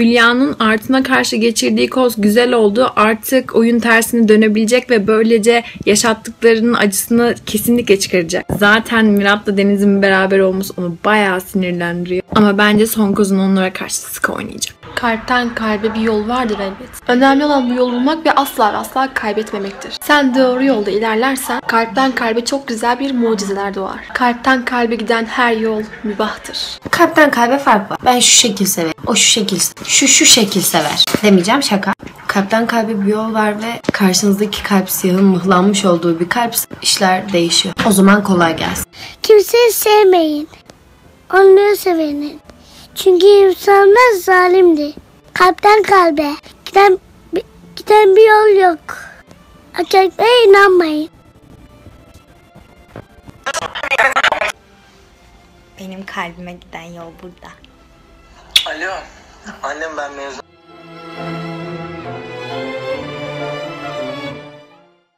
Hülya'nın Artun'a karşı geçirdiği koz güzel oldu. Artık oyun tersine dönebilecek ve böylece yaşattıklarının acısını kesinlikle çıkaracak. Zaten Mirat'la Deniz'in beraber olması onu bayağı sinirlendiriyor. Ama bence son kozun onlara karşı sık oynayacak. Kalpten kalbe bir yol vardır elbet. Önemli olan bu yolu bulmak ve asla ve asla kaybetmemektir. Sen doğru yolda ilerlersen kalpten kalbe çok güzel bir mucizeler doğar. Kalpten kalbe giden her yol mübahtır. Kalpten kalbe fark var. Ben şu şekil severim. O şu şekil şu şu şekil sever. Demeyeceğim şaka. Kalpten kalbe bir yol var ve karşınızdaki kalp siyahın mıhlanmış olduğu bir kalp işler değişiyor. O zaman kolay gelsin. Kimseyi sevmeyin. Onları sevenin. Çünkü insanlar zalimdi. Kalpten kalbe giden, giden bir yol yok. Erkeklere inanmayın. Benim kalbime giden yol burada. Alo. Annem ben mezun